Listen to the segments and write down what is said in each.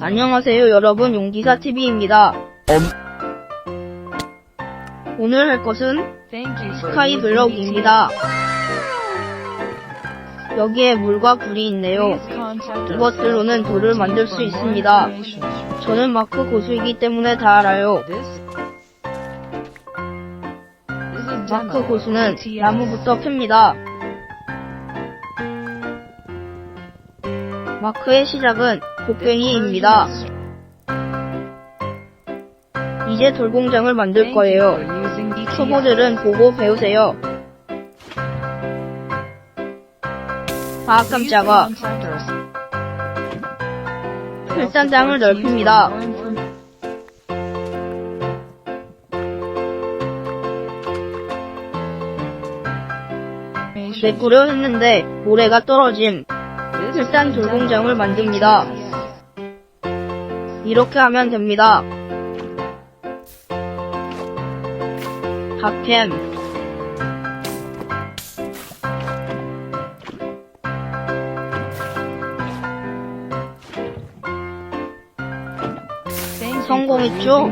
안녕하세요 여러분 용기사TV입니다. 오늘 할 것은 스카이 블럭입니다. 여기에 물과 불이 있네요. 이것들로는 돌을 만들 수 있습니다. 저는 마크 고수이기 때문에 다 알아요. 마크 고수는 나무부터 팹니다. 마크의 시작은 곡괭이입니다. 이제 돌공장을 만들 거예요. 초보들은 보고 배우세요. 아 깜짝아. 일단 땅을 넓힙니다. 메꾸려 했는데 모래가 떨어짐. 일단 돌공장을 만듭니다. 이렇게 하면 됩니다. 박햄 성공했죠?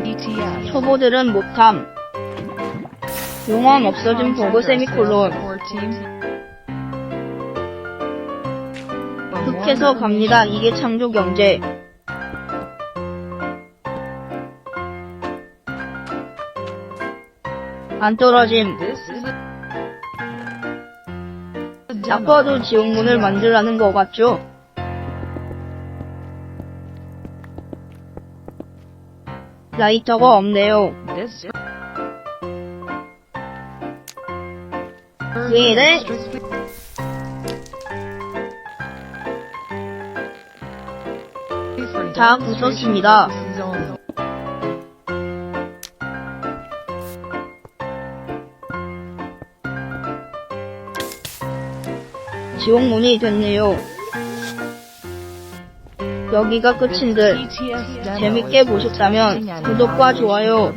초보들은 못함. 용암 없어진 보고 세미콜론. 흑해서 갑니다. 이게 창조 경제. 안 떨어짐. 딱 봐도 지옥문을 만들라는 거 같죠? 라이터가 없네요. 왜 이래? 다 부쉈습니다. 지옥문이 됐네요. 여기가 끝인 듯 재밌게 보셨다면 구독과 좋아요